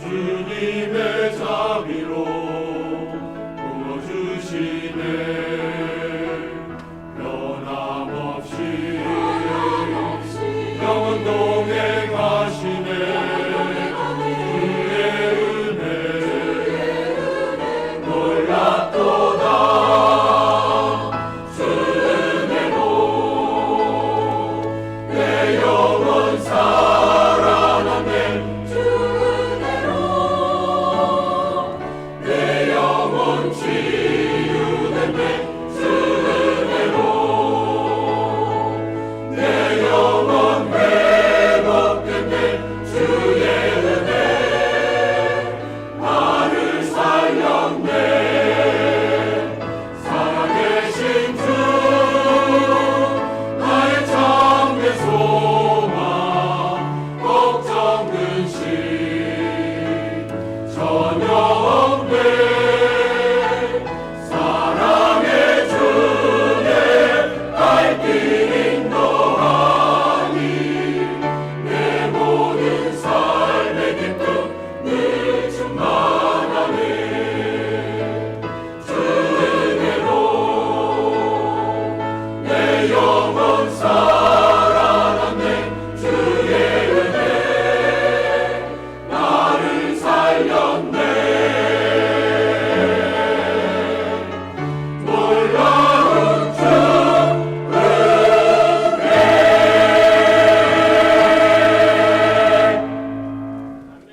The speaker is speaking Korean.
주님의 자비로 부어주시네. 변함없이. 영원도